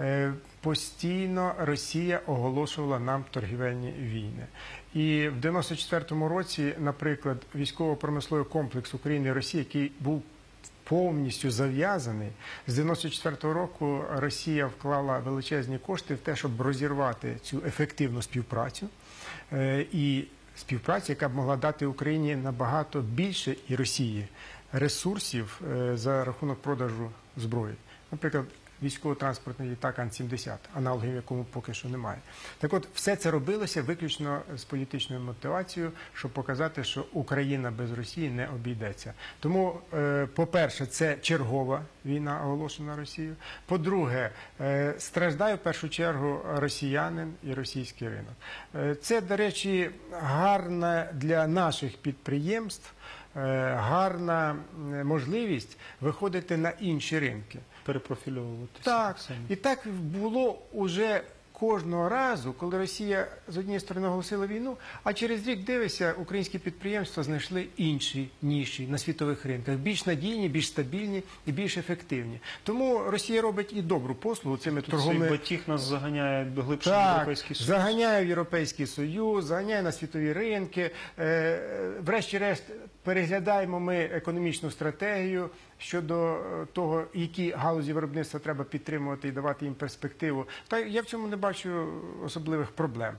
е, постійно Росія оголошувала нам торгівельні війни. І в 94-му році, наприклад, військово-промисловий комплекс України і Росії, який був повністю зав'язаний. З 94-го року Росія вклала величезні кошти в те, щоб розірвати цю ефективну співпрацю Е, і співпрацю, яка б могла дати Україні набагато більше і Росії ресурсів е, за рахунок продажу зброї. Наприклад, військово-транспортний літак Ан-70, аналогів якому поки що немає. Так от, все це робилося виключно з політичною мотивацією, щоб показати, що Україна без Росії не обійдеться. Тому, е, по-перше, це чергова війна оголошена Росією. По-друге, е, страждає в першу чергу росіянин і російський ринок. Е, Це, до речі, гарна для наших підприємств. Е, Гарна можливість виходити на інші ринки. перепрофільовуватися. Так, і так було уже кожного разу, коли Росія з однієї сторони оголосила війну, а через рік дивися, українські підприємства знайшли інші ніші на світових ринках, більш надійні, більш стабільні і більш ефективні. Тому Росія робить і добру послугу цими Тут цей батіг нас заганяє глибше в Європейський Союз. заганяє в Європейський Союз, заганяє на світові ринки. Е, Врешті-решт переглядаємо ми економічну стратегію щодо е, того, які галузі виробництва треба підтримувати і давати їм перспективу. Та я в цьому не бачу особливих проблем.